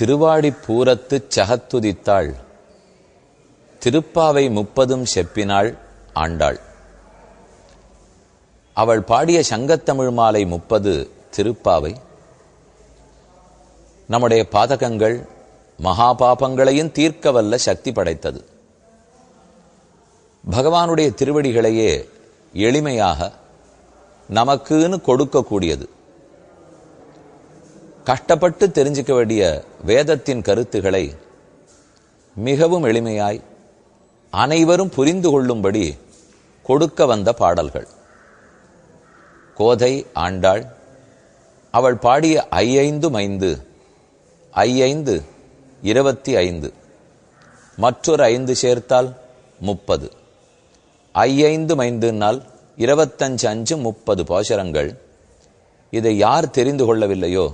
திருவாடிப்பூரத்து சகத்துதித்தாள். திருப்பாவை முப்பதும் செப்பினாள் ஆண்டாள். அவள் பாடிய சங்கத்தமிழ் மாலை முப்பது திருப்பாவை. நம்முடைய பாதகங்கள் மகாபாபங்களையும் தீர்க்க வல்ல சக்தி படைத்தது. பகவானுடைய திருவடிகளையே எளிமையாக நமக்குன்னு கொடுக்கக்கூடியது. கஷ்டப்பட்டு தெரிஞ்சுக்க வேண்டிய வேதத்தின் கருத்துகளை மிகவும் எளிமையாய் அனைவரும் புரிந்து கொள்ளும்படி கொடுக்க வந்த பாடல்கள். கோதை ஆண்டாள் அவள் பாடிய ஐந்து ஐந்து ஐந்து இருபத்தி ஐந்து மற்றொரு ஐந்து சேர்த்தால் முப்பது. ஐந்து மைந்துனால் இருபத்தஞ்சு அஞ்சு முப்பது பாசுரங்கள். இதை யார் தெரிந்து கொள்ளவில்லையோ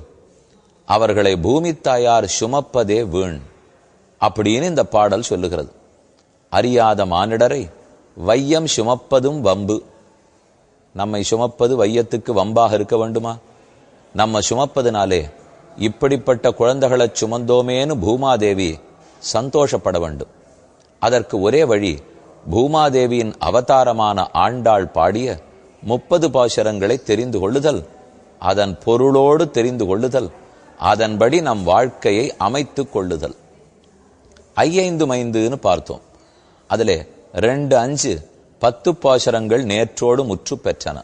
அவர்களை பூமி தாயார் சுமப்பதே வீண் அப்படின்னு இந்த பாடல் சொல்லுகிறது. அறியாத மானிடரை வையம் சுமப்பதும் வம்பு. நம்மை சுமப்பது வையத்துக்கு வம்பாக இருக்க வேண்டுமா? நம்ம சுமப்பதுனாலே இப்படிப்பட்ட குழந்தைகளை சுமந்தோமேனு பூமாதேவி சந்தோஷப்பட வேண்டும். அதற்கு ஒரே வழி பூமாதேவியின் அவதாரமான ஆண்டாள் பாடிய முப்பது பாசுரங்களை தெரிந்து கொள்ளுதல் அதன் பொருளோடு தெரிந்து கொள்ளுதல். அதன்படி நம் வாழ்க்கையை அமைத்துக் கொள்ளுதல். ஐந்து மைந்துன்னு பார்த்தோம். அதிலே ரெண்டு அஞ்சு பத்து பாசுரங்கள் நேற்றோடு முற்று பெற்றன.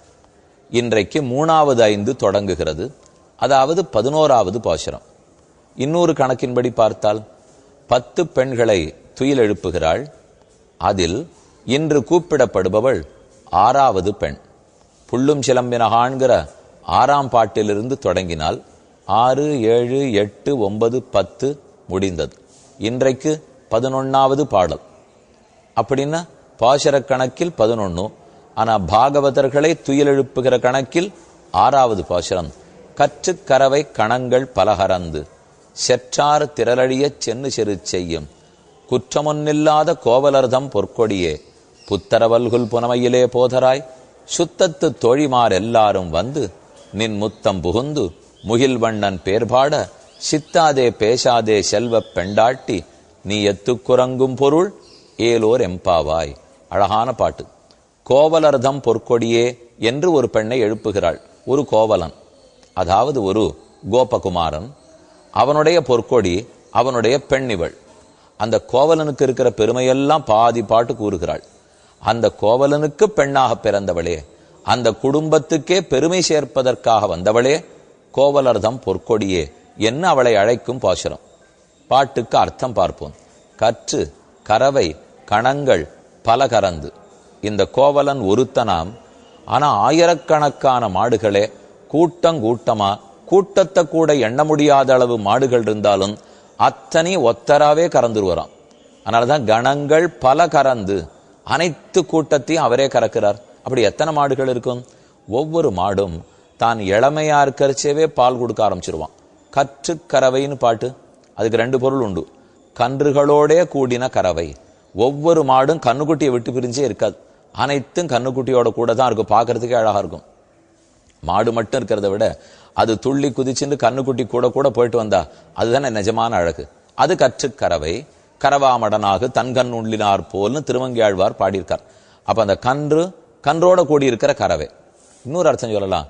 இன்றைக்கு மூணாவது ஐந்து தொடங்குகிறது. அதாவது பதினோராவது பாசுரம். இன்னொரு கணக்கின்படி பார்த்தால் பத்து பெண்களை துயில் எழுப்புகிறாள். அதில் இன்று கூப்பிடப்படுபவள் ஆறாவது பெண். புள்ளும் சிலம்பினகான்கிற ஆறாம் பாட்டிலிருந்து தொடங்கினால் ஆறு ஏழு எட்டு ஒன்பது பத்து முடிந்தது. இன்றைக்கு பதினொன்னாவது பாடல். அப்படின்னா பாசர கணக்கில் பதினொன்று ஆனால் பாகவதர்களை துயிலெழுப்புகிற கணக்கில் ஆறாவது பாசுரம். கற்று கரவை கணங்கள் பலகரந்து செற்றார் திரளழியச் சென்னு செரு செய்யும். குற்றமொன்னில்லாத கோவலர்தம் பொற்கொடியே புத்தரவல்குல் புனமையிலே போதராய் சுத்தத்து தோழிமார் எல்லாரும் வந்து நின் முத்தம் புகுந்து முகில்வண்ணன் பேர்பாட சித்தாதே பேசாதே செல்வப் பெண்டாட்டி நீ எத்துக்குறங்கும் பொருள் ஏலோர் எம்பாவாய். அழகான பாட்டு. கோவலர்தம் பொற்கொடியே என்று ஒரு பெண்ணை எழுப்புகிறாள். ஒரு கோவலன். அதாவது ஒரு கோபகுமாரன். அவனுடைய பொற்கொடி அவனுடைய பெண் இவள் அந்த கோவலனுக்கு இருக்கிற பெருமையெல்லாம் பாதி பாட்டு கூறுகிறாள். அந்த கோவலனுக்கு பெண்ணாக பிறந்தவளே அந்த குடும்பத்துக்கே பெருமை சேர்ப்பதற்காக வந்தவளே கோவலர்தம் பொற்கொடியே என்ன அவளை அழைக்கும் பாசுரம்? பாட்டுக்கு அர்த்தம் பார்ப்போம். கற்று கரவை கணங்கள் பல கறந்து இந்த கோவலன் ஒருத்தனாம். ஆனால் ஆயிரக்கணக்கான மாடுகளே கூட்டங்கூட்டமா கூட்டத்தை கூட எண்ண முடியாத அளவு மாடுகள் இருந்தாலும் அத்தனை ஒத்தராவே அதனால தான் கணங்கள் பல கறந்து அனைத்து கூட்டத்தையும் அவரே கறக்கிறார். அப்படி எத்தனை மாடுகள் இருக்கும்? ஒவ்வொரு மாடும் தான் இளமையா இருக்கிறச்சேவே பால் கொடுக்க ஆரம்பிச்சிருவான். கற்று கறவைன்னு பாட்டு. அதுக்கு ரெண்டு பொருள் உண்டு. கன்றுகளோடே கூடின கறவை. ஒவ்வொரு மாடும் கண்ணுக்குட்டியை விட்டு பிரிஞ்சே இருக்காது. அனைத்தும் கண்ணுக்குட்டியோட கூட தான் இருக்கும். பார்க்கறதுக்கே அழகா இருக்கும். மாடு மட்டும் இருக்கிறத விட அது துள்ளி குதிச்சுன்னு கண்ணுக்குட்டி கூட கூட போயிட்டு வந்தா அதுதானே நிஜமான அழகு. அது கற்று கறவை கரவாமடனாக தன்கண் உள்ளினார் போல்னு திருவங்கியாழ்வார் பாடியிருக்கார். அப்ப அந்த கன்று கன்றோட கூடி இருக்கிற கறவை. இன்னொரு அர்த்தம் சொல்லலாம்.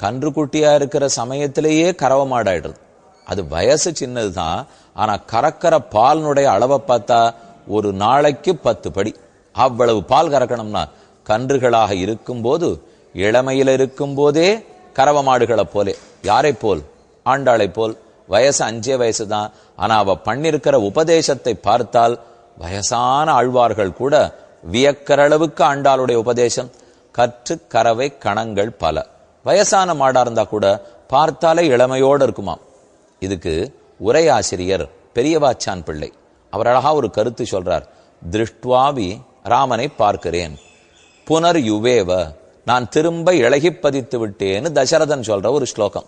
கன்றுக்குட்டியா இருக்கிற சமயத்திலேயே கறவை மாடாயிடுறது அது வயசு சின்னதுதான். ஆனா கறக்கிற பாலினுடைய அளவை பார்த்தா ஒரு நாளைக்கு பத்து படி. அவ்வளவு பால் கறக்கணும்னா கன்றுகளாக இருக்கும்போது இளமையில் இருக்கும் போதே கறவ மாடுகளை போலே. யாரை போல்? ஆண்டாளை போல். வயசு அஞ்சே வயசு தான் ஆனா அவ பண்ணிருக்கிற உபதேசத்தை பார்த்தால் வயசான ஆழ்வார்கள் கூட வியக்கிற அளவுக்கு ஆண்டாளுடைய உபதேசம். கற்று கறவை கணங்கள் பல. வயசான மாடா இருந்தா கூட பார்த்தாலே இளமையோடு இருக்குமாம். இதுக்கு உரையாசிரியர் பெரியவாச்சான் பிள்ளை. அவர் அழகா ஒரு கருத்து சொல்றார். திருஷ்டுவாவி ராமனை பார்க்கிறேன். புனர் யுவேவ நான் திரும்ப இழகி பதித்து விட்டேன்னு தசரதன் சொல்ற ஒரு ஸ்லோகம்.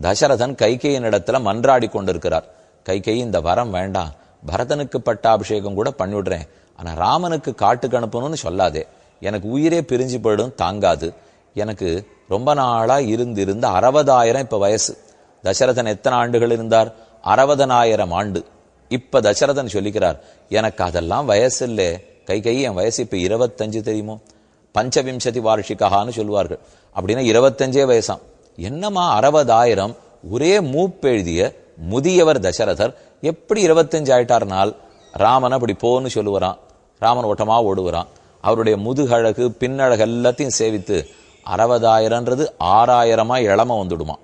தசரதன் கைகையின் இடத்துல மன்றாடி கொண்டிருக்கிறார். கைகை இந்த வரம் வேண்டாம். பரதனுக்கு பட்டாபிஷேகம் கூட பண்ணிவிடுறேன். ஆனால் ராமனுக்கு காட்டுக்கு அனுப்பணும்னு சொல்லாதே. எனக்கு உயிரே பிரிஞ்சு போயிடும் தாங்காது. எனக்கு ரொம்ப நாளாக இருந்திருந்த அறுபதாயிரம் இப்போ வயசு. தசரதன் எத்தனை ஆண்டுகள் இருந்தார்? அறுபதனாயிரம் ஆண்டு. இப்போ தசரதன் சொல்லிக்கிறார் எனக்கு அதெல்லாம் வயசு இல்லை கை கை என் வயசு இப்போ இருபத்தஞ்சு தெரியுமோ? பஞ்சவிம்சதி வார்ஷிகான்னு சொல்லுவார்கள். அப்படின்னா இருபத்தஞ்சே வயசாம். என்னம்மா அறுபதாயிரம்? ஒரே மூப்பெழுதிய முதியவர் தசரதர் எப்படி இருபத்தஞ்சு ஆயிட்டார்னால்? ராமன் அப்படி போன்னு சொல்லுவாராம். ராமன் ஓட்டமாக ஓடுவான் அவருடைய முதுகழகு பின்னழகு எல்லாத்தையும் சேவித்து அறுபதாயிரன்றது ஆறாயிரமாக இளம வந்துடுமா?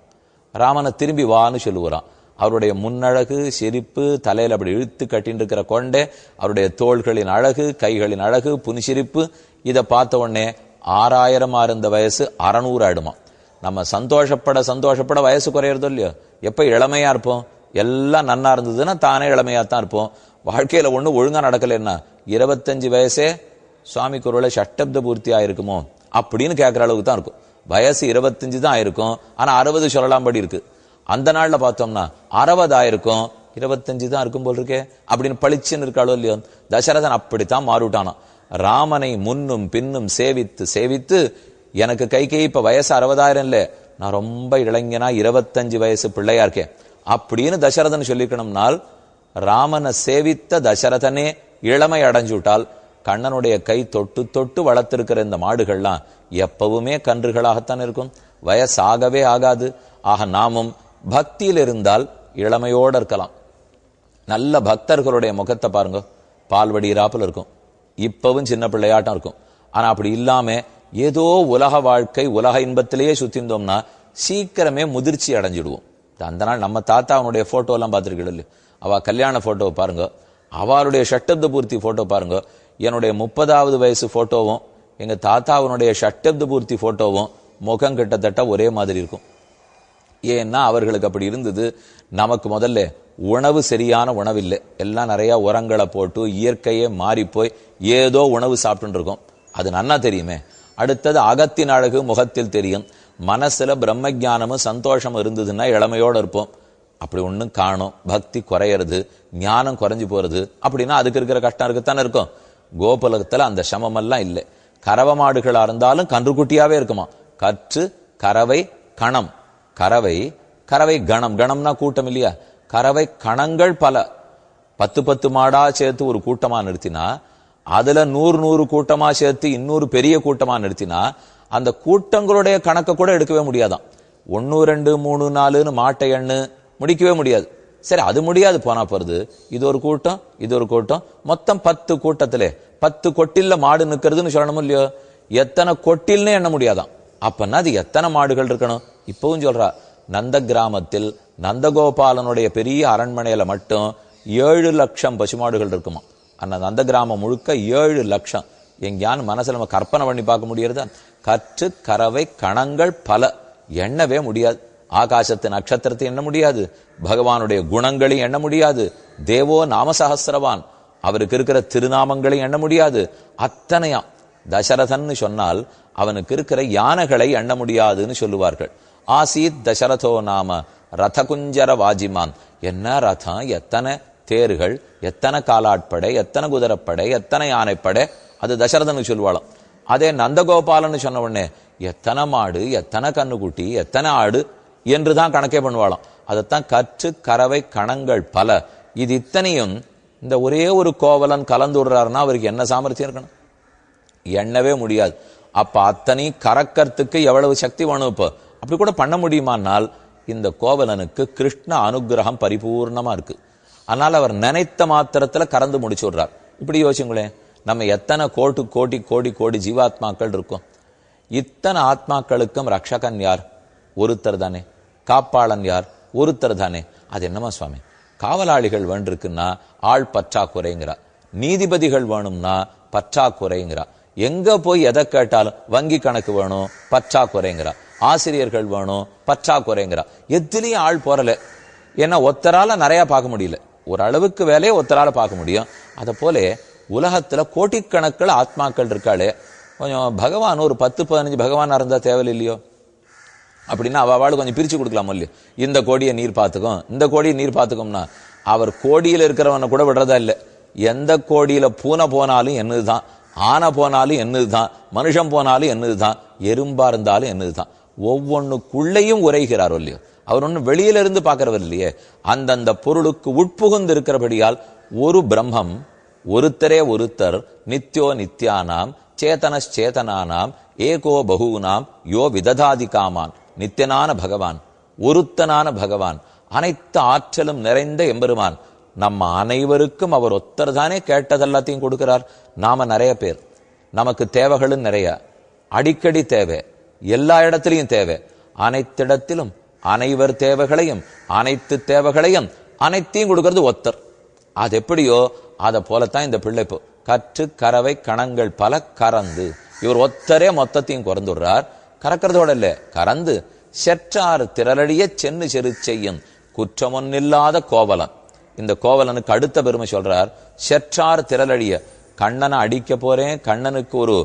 ராமனை திரும்பி வான்னு சொல்லுவாராம் அவருடைய முன்னழகு சிரிப்பு தலையில் அப்படி இழுத்து கட்டின்னு இருக்கிற கொண்டே அவருடைய தோள்களின் அழகு கைகளின் அழகு புனிசிரிப்பு இதை பார்த்த உடனே ஆறாயிரமா இருந்த வயசு அறநூறு ஆயிடுமா? நம்ம சந்தோஷப்பட சந்தோஷப்பட வயசு குறையிறதோ இல்லையோ? எப்போ இளமையா இருப்போம்? எல்லாம் நன்னா இருந்ததுன்னா தானே இளமையாக தான் இருப்போம். வாழ்க்கையில் ஒன்றும் ஒழுங்காக நடக்கலைன்னா இருபத்தஞ்சு வயசே சுவாமி குருவில் சட்டப்த பூர்த்தி ஆயிருக்குமோ அப்படின்னு கேட்குற அளவுக்கு தான் இருக்கும். வயசு இருபத்தஞ்சு தான் ஆயிருக்கும். ஆனால் அறுபது சொல்லலாம்படி இருக்கு. அந்த நாளில் பார்த்தோம்னா அறுபது ஆயிருக்கும். இருபத்தஞ்சு தான் இருக்கும் போல் இருக்கே. அப்படின்னு பளிச்சுன்னு இருக்காளோ இல்லையோ? தசரதன் அப்படித்தான் மாறிவிட்டானாம் ராமனை முன்னும் பின்னும் சேவித்து சேவித்து எனக்கு கை கை இப்போ வயசு அறுபதாயிரம் இல்லை நான் ரொம்ப இளைஞனா இருபத்தஞ்சு வயசு பிள்ளையா இருக்கேன். அப்படின்னு தசரதன் சொல்லிக்கணும்னால் ராமனை சேவித்த தசரதனே இளமை அடைஞ்சுட்டால் கண்ணனுடைய கை தொட்டு தொட்டு வளர்த்திருக்கிற இந்த மாடுகள்லாம் எப்பவுமே கன்றுகளாகத்தான் இருக்கும். வயசாகவே ஆகாது. ஆக நாமும் பக்தியில் இருந்தால் இளமையோடு இருக்கலாம். நல்ல பக்தர்களுடைய முகத்தை பாருங்க. பால்வடிகிறாப்பில் இருக்கும். இப்பவும் சின்ன பிள்ளையாட்டம் இருக்கும். ஆனா அப்படி இல்லாம ஏதோ உலக வாழ்க்கை உலக இன்பத்திலேயே சுத்திருந்தோம்னா சீக்கிரமே முதிர்ச்சி அடைஞ்சிடுவோம். அந்த நாள் நம்ம தாத்தாவனுடைய ஃபோட்டோ எல்லாம் பார்த்துருக்கீங்களே அவள் கல்யாண ஃபோட்டோவை பாருங்க. அவளுடைய ஷட்டப்த பூர்த்தி ஃபோட்டோ பாருங்க. என்னுடைய முப்பதாவது வயசு ஃபோட்டோவும் எங்கள் தாத்தாவினுடைய ஷட்டப்த பூர்த்தி ஃபோட்டோவும் முகம் கிட்டத்தட்ட ஒரே மாதிரி இருக்கும். ஏன்னா அவர்களுக்கு அப்படி இருந்தது நமக்கு முதல்ல உணவு சரியான உணவு இல்லை எல்லாம் நிறையா உரங்களை போட்டு இயற்கையே மாறி போய் ஏதோ உணவு சாப்பிட்டு இருக்கோம். அது நன்னா தெரியுமே. அடுத்தது அகத்தின் அழகு முகத்தில் தெரியும். மனசில் பிரம்ம ஞானமும் சந்தோஷம் இருந்ததுன்னா இளமையோடு இருப்போம். அப்படி ஒன்றும் காணும். பக்தி குறையிறது ஞானம் குறைஞ்சி போகிறது அப்படின்னா அதுக்கு இருக்கிற கஷ்டம் இருக்குத்தானே இருக்கும். கோபுலத்தில் அந்த சமமெல்லாம் இல்லை. கறவை மாடுகளாக இருந்தாலும் கன்றுக்குட்டியாவே இருக்குமா? கற்று கறவை கணம். கறவை கறவை கணம். கணம்னா கூட்டம் இல்லையா? கறவை கணங்கள் பல. பத்து பத்து மாடா சேர்த்து ஒரு கூட்டமா நிறுத்தினா அதுல நூறு நூறு கூட்டமா சேர்த்து இன்னொரு பெரிய கூட்டமா நிறுத்தினா அந்த கூட்டங்களுடைய கணக்கை கூட எடுக்கவே முடியாதாம் ஒன்னு ரெண்டு மூணு நாலுன்னு மாட்டை எண்ணு முடிக்கவே முடியாது. சரி அது முடியாது போனா போறது. இது ஒரு கூட்டம் இது ஒரு கூட்டம். மொத்தம் பத்து கூட்டத்திலே பத்து கொட்டில்ல மாடு நிக்கிறதுன்னு சொல்லணும் இல்லையோ? எத்தனை கொட்டில்னு எண்ண முடியாதாம் அப்பன்னா அது எத்தனை மாடுகள் இருக்கணும்? இப்பவும் சொல்றா நந்த கிராமத்தில் நந்தகோபாலனுடைய பெரிய அரண்மனையில மட்டும் ஏழு லட்சம் பசுமாடுகள் இருக்குமா? அந்த நந்த கிராமம் முழுக்க ஏழு லட்சம். எங்கேயான்னு மனசுல நம்ம கற்பனை பண்ணி பார்க்க முடியறதா? கற்று கறவை கணங்கள் பல. எண்ணவே முடியாது. ஆகாசத்து நட்சத்திரத்தை எண்ண முடியாது. பகவானுடைய குணங்களை எண்ண முடியாது. தேவோ நாமசகசிரவான் அவருக்கு இருக்கிற திருநாமங்களை எண்ண முடியாது. அத்தனையா? தசரதன்னு சொன்னால் அவனுக்கு இருக்கிற யானைகளை எண்ண முடியாதுன்னு சொல்லுவார்கள். ஆசீத் தசரதோ நாம ரதகுஞ்சர வாஜிமான். என்ன ரதம் எத்தனை தேர்கள் எத்தனை காலாட்படை எத்தனை குதிரைப்படை எத்தனை யானைப்படை? அது தசரதனுக்கு சொல்லுவாளாம். அதே நந்தகோபாலன்னு சொன்ன உடனே எத்தனை மாடு எத்தனை கண்ணுக்குட்டி எத்தனை ஆடு? என்று தான் கணக்கே பண்ணுவாளாம். அதைத்தான் கற்று கறவை கணங்கள் பல. இது இத்தனையும் இந்த ஒரே ஒரு கோவலன் கலந்து விடுறாருன்னா அவருக்கு என்ன சாமர்த்தியம் இருக்கணும்? எண்ணவே முடியாது. அப்போ அத்தனை கறக்கறதுக்கு எவ்வளவு சக்தி வேணும் இப்போ? அப்படி கூட பண்ண முடியுமானால் இந்த கோவலனுக்கு கிருஷ்ண அனுகிரகம் பரிபூர்ணமாக இருக்கு. அதனால் அவர் நினைத்த மாத்திரத்தில் கறந்து முடிச்சு விடுறார். இப்படி யோசிங்களேன் நம்ம எத்தனை கோட்டு கோடி கோடி கோடி ஜீவாத்மாக்கள் இருக்கும். இத்தனை ஆத்மாக்களுக்கும் ரக்ஷகன் யார்? ஒருத்தர் தானே. காப்பாளன் யார்? ஒருத்தர் தானே. அது என்னமா சுவாமி? காவலாளிகள் வேண்டிருக்குன்னா ஆள் பற்றாக்குறைங்கிறா. நீதிபதிகள் வேணும்னா பற்றாக்குறைங்கிறா. எங்க போய் எதை கேட்டாலும் வங்கி கணக்கு வேணும் பற்றாக்குறைங்கிறா. ஆசிரியர்கள் வேணும் பற்றாக்குறைங்கிறா. எத்திலையும் ஆள் போறல. ஏன்னா ஒத்தரால நிறைய பார்க்க முடியல. ஒரு அளவுக்கு வேலையை ஒத்தரால பார்க்க முடியும். அதை போல உலகத்துல கோட்டிக்கணக்கில் ஆத்மாக்கள் இருக்காளே. கொஞ்சம் பகவான் ஒரு பத்து பதினஞ்சு பகவான் இருந்தா தேவையில்லையோ? அப்படின்னா அவள் கொஞ்சம் பிரித்து கொடுக்கலாம் இல்லையோ இந்த கோடியை நீர் பார்த்துக்கும் இந்த கோடியை நீர் பார்த்துக்கோம்னா அவர் கோடியில் இருக்கிறவனை கூட விடுறதா இல்லை. எந்த கோடியில் பூனை போனாலும் என்னது தான் ஆனை போனாலும் என்னது தான் மனுஷன் போனாலும் என்னது தான் எறும்பா இருந்தாலும் என்னது தான் ஒவ்வொன்றுக்குள்ளேயும் உரைகிறார் இல்லையோ அவர் ஒன்றும் வெளியிலிருந்து பார்க்குறவர் இல்லையே. அந்தந்த பொருளுக்கு உட்புகுந்து இருக்கிறபடியால் ஒரு பிரம்மம் ஒருத்தரே ஒருத்தர் நித்யோ நித்யானாம் சேதனச்சேதனானாம் ஏகோ பகுனாம் யோ விததாதி காமான் நித்தியனான பகவான் ஒருத்தனான பகவான் அனைத்து ஆற்றலும் நிறைந்த எம்பெருமான். நம்ம அனைவருக்கும் அவர் ஒத்தர் தானே கேட்டதெல்லாத்தையும் கொடுக்கிறார். நாம நிறைய பேர். நமக்கு தேவைகளும் நிறைய. அடிக்கடி தேவை. எல்லா இடத்திலையும் தேவை. அனைத்திடத்திலும் அனைவர் தேவைகளையும் அனைத்து தேவைகளையும் அனைத்தையும் கொடுக்கறது ஒத்தர். அது எப்படியோ அதை போலத்தான் இந்த பிள்ளைப்பு கற்று கறவை கணங்கள் பல கறந்து இவர் ஒத்தரே மொத்தத்தையும் குறந்துடுறார். கறக்கிறதோட இல்ல கறந்து செற்றார் திரளடிய சென்னு செரு செய்யும் குற்றமொன்னில்லாத கோவலன். இந்த கோவலனுக்கு அடுத்த பெருமை சொல்றார் செற்றார் திரளடிய கண்ணனை அடிக்க போறேன் கண்ணனுக்கு ஒரு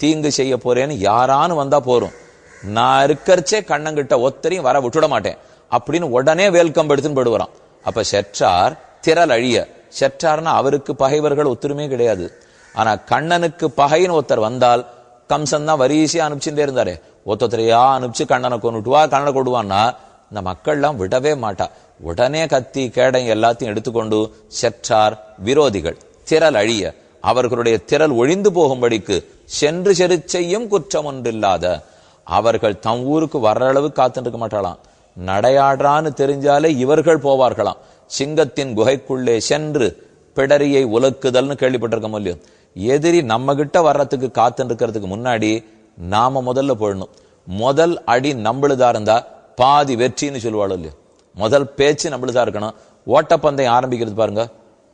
தீங்கு செய்ய போறேன்னு யாரானு வந்தா போறோம் நான் இருக்கிறச்சே கண்ணங்கிட்ட ஒத்தரையும் வர விட்டுட மாட்டேன். அப்படின்னு உடனே வேல்கம் எடுத்துன்னு போடுவாராம் அப்ப செற்றார் திரள் அழிய செற்றார்னா அவருக்கு பகைவர்கள் ஒத்துருமே கிடையாது. ஆனா கண்ணனுக்கு பகைன்னு ஒருத்தர் வந்தால் கம்சன் தான் வரிசையா அனுப்பிச்சுட்டே இருந்தாரு ஒத்தொத்தரையா அனுப்பிச்சு கண்ணனை கொண்டுட்டுவா கண்ணனை கொடுவான்னா இந்த மக்கள்லாம் விடவே மாட்டா. உடனே கத்தி கேடை எல்லாத்தையும் எடுத்துக்கொண்டு செற்றார் விரோதிகள். திரள் அழிய அவர்களுடைய திரள் ஒழிந்து போகும்படிக்கு சென்று செரு செய்யும் குற்றம் ஒன்றில்லாத அவர்கள் தம் ஊருக்கு வர்ற அளவு காத்துட்டு இருக்க மாட்டாளாம். நடையாடுறான்னு தெரிஞ்சாலே இவர்கள் போவார்களாம். சிங்கத்தின் குகைக்குள்ளே சென்று பிடரியை உலக்குதல்னு கேள்விப்பட்டிருக்க முடியும். எதிரி நம்ம கிட்ட வர்றதுக்கு காத்துருக்கிறதுக்கு இருக்கிறதுக்கு முன்னாடி நாம முதல்ல போடணும். முதல் அடி நம்மளுதா இருந்தா பாதி வெற்றின்னு சொல்லுவாள் இல்லையா? முதல் பேச்சு நம்மளுதா இருக்கணும். ஓட்டப்பந்தயம் ஆரம்பிக்கிறது பாருங்க.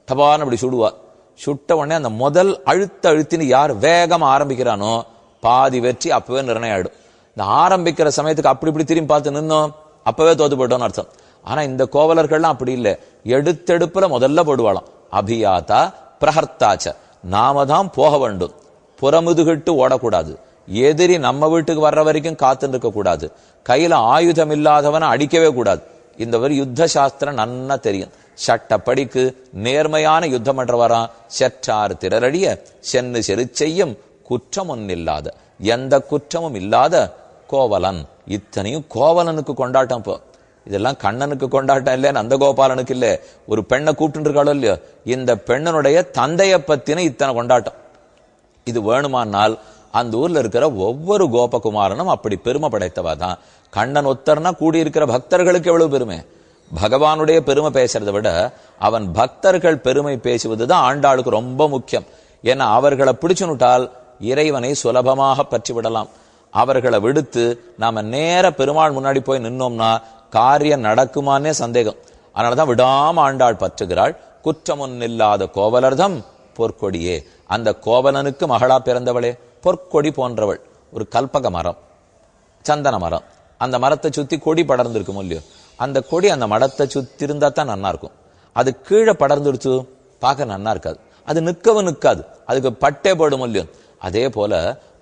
டபான்னு அப்படி சுடுவா. சுட்ட உடனே அந்த முதல் அழுத்த அழுத்தின்னு யார் வேகமாக ஆரம்பிக்கிறானோ பாதி வெற்றி அப்பவே நிர்ணயம் ஆயிடும் இந்த ஆரம்பிக்கிற சமயத்துக்கு அப்படி இப்படி திரும்பி பார்த்து நின்னோம் அப்பவே தோத்து போயிட்டோம்னு அர்த்தம். ஆனா இந்த கோவலர்கள்லாம் அப்படி இல்லை. எடுத்தெடுப்புல முதல்ல போடுவாளாம். அபியாத்தா பிரஹர்த்தாச்ச. நாம தான் போக வேண்டும். புறமுதுகிட்டு ஓடக்கூடாது. எதிரி நம்ம வீட்டுக்கு வர்ற வரைக்கும் காத்துன்னு இருக்கக்கூடாது கையில ஆயுதம் இல்லாதவனை அடிக்கவே கூடாது. இந்த ஒரு யுத்த சாஸ்திரம் நன்னா தெரியும். சட்டப்படிக்கு நேர்மையான யுத்தம் பண்றவரான் செற்றார் திரளடிய சென்னு செரு செய்யும் குற்றம் ஒன்னில்லாத எந்த குற்றமும் இல்லாத கோவலன். இத்தனையும் கோவலனுக்கு கொண்டாட்டம் இப்போ இதெல்லாம் கண்ணனுக்கு கொண்டாட்டம் இல்ல நந்தகோபாலனுக்கு இல்ல ஒரு பெண்ணை கூப்பிட்டு இருக்காளோ இல்லையோ? இந்த பெண்ணனுடைய தந்தைய பத்தின இத்தனை கொண்டாட்டம். இது வேணுமானால் அந்த ஊர்ல இருக்கிற ஒவ்வொரு கோபகுமாரனும் அப்படி பெருமை படைத்தவா தான். கண்ணன் ஒத்தர்னா கூடியிருக்கிற பக்தர்களுக்கு எவ்வளவு பெருமை? பகவானுடைய பெருமை பேசுறதை விட அவன் பக்தர்கள் பெருமை பேசுவதுதான் ஆண்டாளுக்கு ரொம்ப முக்கியம். ஏன்னா அவர்களை பிடிச்சுனுட்டால் இறைவனை சுலபமாக பற்றி விடலாம். அவர்களை விடுத்து நாம நேர பெருமாள் முன்னாடி போய் நின்னோம்னா காரியம் நடக்குமானே சந்தேகம். அதனாலதான் விடாம ஆண்டாள் பற்றுகிறாள். குற்றமொன்னில்லாத கோவலர்தம் போர்க்கொடியே. அந்த கோவலனுக்கு மகளா பிறந்தவளே. பொற்கொடி போன்றவள். ஒரு கல்பக மரம். சந்தன மரம். அந்த மரத்தை சுத்தி கொடி படர்ந்துருக்கும் இல்லையோ? அந்த கொடி அந்த மரத்தை சுத்தி இருந்தால் தான் நன்னா இருக்கும். அது கீழே படர்ந்துடுச்சு பார்க்க நன்னா இருக்காது. அது நிற்கவும் நிற்காது அதுக்கு பட்டே போடும் இல்லையோ? அதே போல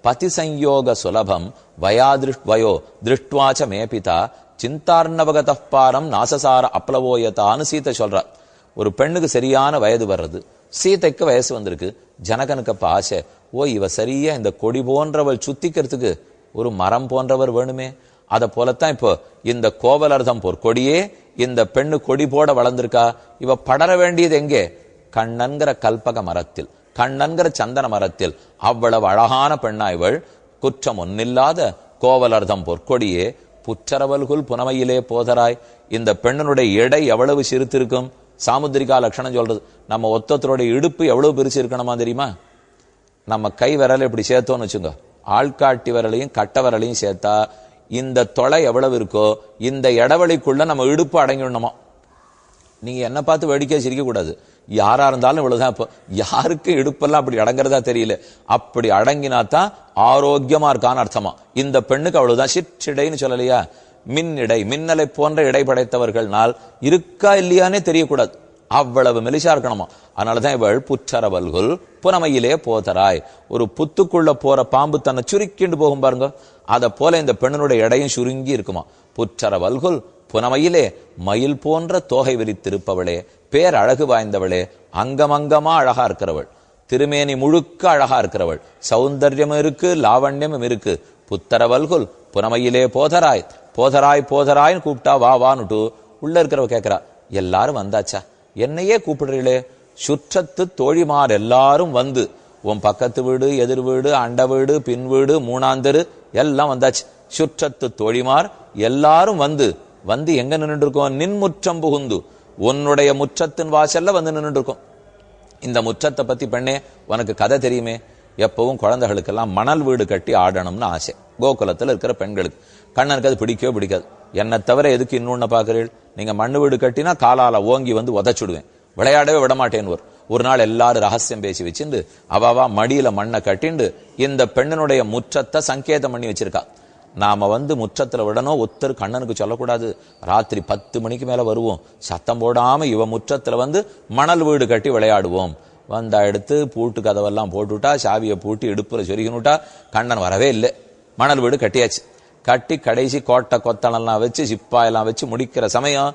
பதி சம்யோக சுலபம் வயாதிருஷ் வயோ திருஷ்டுவாச்ச மேபிதா சிந்தார்ணவகத பாரம் நாசசார அப்ளவோயதான்னு சீத்தை சொல்றார் ஒரு பெண்ணுக்கு சரியான வயது வர்றது. சீதைக்கு வயசு வந்திருக்கு. ஜனகனுக்கு அப்ப ஆசை ஓ இவ சரியா இந்த கொடி போன்றவள் சுத்திக்கிறதுக்கு ஒரு மரம் போன்றவர் வேணுமே? அதை போலத்தான் இப்போ இந்த கோவலர்தம் பொற்கொடியே இந்த பெண்ணு கொடி போட வளர்ந்திருக்கா? இவ படர வேண்டியது எங்கே? கண்ணன்கிற கல்பக மரத்தில் கண்ணன்கிற சந்தன மரத்தில். அவ்வளவு அழகான பெண்ணா இவள் குற்றம் ஒன்னில்லாத கோவலர்தம் பொற்கொடியே புற்றரவல்குள் புனமையிலே போதராய். இந்த பெண்ணனுடைய எடை எவ்வளவு சிறுத்திருக்கும்? சாமுத்திரிகா லட்சணம் சொல்றது. நம்ம ஒத்தத்தருடைய இடுப்பு எவ்வளவு பெருசு இருக்கணுமா தெரியுமா? நம்ம கை விரலை இப்படி சேர்த்தோம்னு வச்சுங்க. ஆள்காட்டி விரலையும் கட்ட விரலையும் சேர்த்தா இந்த தொலை எவ்வளவு இருக்கோ இந்த இடவெளிக்குள்ள நம்ம இடுப்பு அடங்கிடணுமா? நீங்க என்ன பார்த்து வேடிக்கை சிரிக்க கூடாது. யாரா இருந்தாலும் இவ்வளவுதான் இப்போ. யாருக்கு இடுப்பெல்லாம் அப்படி அடங்குறதா தெரியல. அப்படி அடங்கினா தான் ஆரோக்கியமா இருக்கான்னு அர்த்தமா. இந்த பெண்ணுக்கு அவ்வளவுதான். சிற்றிடைன்னு சொல்லலையா? மின் இடை மின்னலை போன்ற இடை படைத்தவர்கள்னால் இருக்கா இல்லையானே தெரியக்கூடாது. அவ்வளவு மெலிசா இருக்கணுமா? அதனாலதான் இவள் புற்றரவல்குல் புனமையிலே போதராய். ஒரு புத்துக்குள்ள போற பாம்பு தன்னை சுருக்கிண்டு போகும் பாருங்க. அதை போல இந்த பெண்ணனுடைய எடையும் சுருங்கி இருக்குமா? புற்றரவல்குல் புனமையிலே மயில் போன்ற தோகை விரித்திருப்பவளே பேர் அழகு வாய்ந்தவளே அங்கமங்கமா அழகா இருக்கிறவள். திருமேனி முழுக்க அழகா இருக்கிறவள். சௌந்தர்யம் இருக்கு லாவண்யமும் இருக்கு. புத்தரவல்குல் புனமையிலே போதராய். போதராய் போதராய்னு கூப்பிட்டா வா வான்னுட்டு உள்ள இருக்கிறவ கேக்குறா எல்லாரும் வந்தாச்சா? என்னையே கூப்பிடுறீங்களே சுற்றத்து தோழிமார் எல்லாரும் வந்து உன் பக்கத்து வீடு எதிர் வீடு அண்ட வீடு பின் வீடு மூணாந்தரு எல்லாம் வந்தாச்சு. சுற்றத்து தோழிமார் எல்லாரும் வந்து வந்து எங்க நின்று இருக்கோம் நின் முற்றம் புகுந்து உன்னுடைய முற்றத்தின் வாசல்ல வந்து நின்று இருக்கோம் இந்த முற்றத்தை பத்தி பெண்ணே உனக்கு கதை தெரியுமே? எப்பவும் குழந்தைகளுக்கெல்லாம் மணல் வீடு கட்டி ஆடணும்னு ஆசை. கோகுலத்தில் இருக்கிற பெண்களுக்கு. கண்ணனுக்கு அது பிடிக்கவே பிடிக்காது. என்னை தவிர எதுக்கு இன்னொன்னு பாக்குறீள் நீங்க மண்ணு வீடு கட்டினா காலால ஓங்கி வந்து உதச்சுடுவேன். விளையாடவே விடமாட்டேன் ஒரு நாள் எல்லாரும் ரகசியம் பேசி வச்சிருந்து அவாவா மடியில மண்ணை கட்டிண்டு இந்த பெண்ணினுடைய முற்றத்தை சங்கேதம் பண்ணி வச்சிருக்கா. நாம வந்து முற்றத்துல விடணும் ஒத்தர் கண்ணனுக்கு சொல்லக்கூடாது. ராத்திரி பத்து மணிக்கு மேல வருவோம். சத்தம் போடாம இவ முற்றத்துல வந்து மணல் வீடு கட்டி விளையாடுவோம். வந்தா எடுத்து பூட்டு கதவெல்லாம் போட்டுவிட்டா சாவியை பூட்டி இடுப்புல சொருகினுட்டா கண்ணன் வரவே இல்லை. மணல் வீடு கட்டியாச்சு. கட்டி கடைசி கோட்டை கொத்தனெல்லாம் வச்சு சிப்பாயெல்லாம் வச்சு முடிக்கிற சமயம்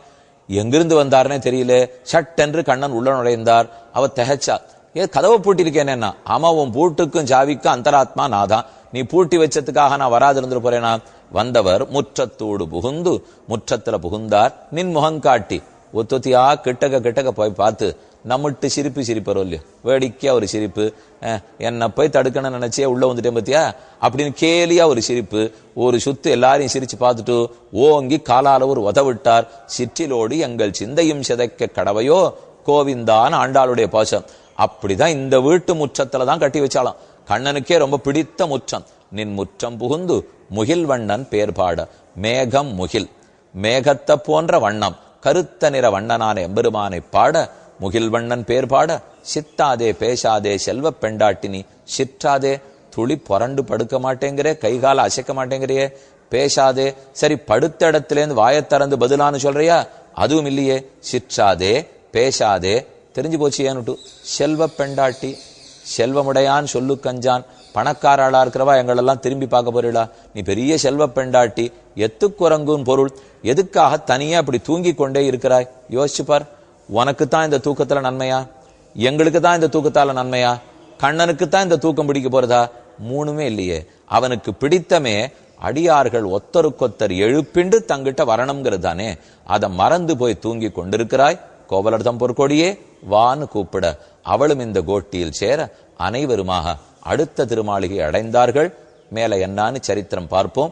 எங்கிருந்து வந்தாருன்னே தெரியல. சட்டென்று கண்ணன் உள்ள நுழைந்தார். அவ திகைச்சா ஏ கதவை பூட்டிருக்கேனேன்னா ஆமா உன் பூட்டுக்கும் சாவிக்கும் அந்தராத்மா நாதான் நீ பூட்டி வச்சதுக்காக நான் வராது இருந்துட்டு போறேனா? வந்தவர் முற்றத்தோடு புகுந்து முற்றத்துல புகுந்தார். நின் முகம் காட்டி ஒத்தொத்தியா கிட்டக்க கிட்டக்க போய் பார்த்து நம்மட்டு சிரிப்பு சிரிப்பரோ இல்லையோ? வேடிக்கையா ஒரு சிரிப்பு. என்னை போய் தடுக்கணும்னு நினைச்சே உள்ள வந்துட்டேன் பத்தியா? அப்படின்னு கேலியா ஒரு சிரிப்பு. ஒரு சுத்து எல்லாரையும் சிரிச்சு பார்த்துட்டு ஓங்கி காலால ஒரு உதவிட்டார் சிற்றிலோடு எங்கள் சிந்தையும் சிதைக்க கடவையோ? கோவிந்தான் ஆண்டாளுடைய பாசம். அப்படிதான் இந்த வீட்டு முற்றத்துல தான் கட்டி வச்சாலாம் கண்ணனுக்கே ரொம்ப பிடித்த முற்றம். நின் முற்றம் புகுந்து முகில் வண்ணன் பேர் பாட. மேகம் முகில். மேகத்தை போன்ற வண்ணம். கருத்த நிற வண்ணனான எம்பெருமானை பாட முகில் வண்ணன் பேர் பாட சித்தாதே பேசாதே செல்வ பெண்டாட்டினி சிற்றாதே துளி புரண்டு படுக்க மாட்டேங்கிறே கைகால அசைக்க மாட்டேங்கிறியே பேசாதே சரி படுத்த இடத்துலேருந்து வாயத்திறந்து பதிலான்னு சொல்றியா? அதுவும் இல்லையே சிற்றாதே பேசாதே தெரிஞ்சு போச்சு ஏன்னுட்டு செல்வ பெண்டாட்டி செல்வமுடையான் சொல்லு கஞ்சான் பணக்காராளா இருக்கிறவா எங்களெல்லாம் திரும்பி பார்க்க போறீடா நீ பெரிய செல்வ பெண்டாட்டி எத்துக்குரங்குன் பொருள் எதுக்காக தனியா அப்படி தூங்கி கொண்டே இருக்கிறாய்? யோசிச்சு பார். உனக்கு தான் இந்த தூக்கத்துல நன்மையா? எங்களுக்கு தான் இந்த தூக்கத்தால நன்மையா? கண்ணனுக்கு தான் இந்த தூக்கம் பிடிக்க போறதா? மூணுமே இல்லையே. அவனுக்கு பிடித்தமே அடியார்கள் ஒத்தருக்கொத்தர் எழுப்பிண்டு தங்கிட்ட வரணுங்கிறது தானே. அதை மறந்து போய் தூங்கி கொண்டிருக்கிறாய். கோவலர்தம் பொற்கொடியே வான்னு கூப்பிட. அவளும் இந்த கோட்டியில் சேர அனைவருமாக அடுத்த திருமாளிகை அடைந்தார்கள். மேல என்னான்னு சரித்திரம் பார்ப்போம்.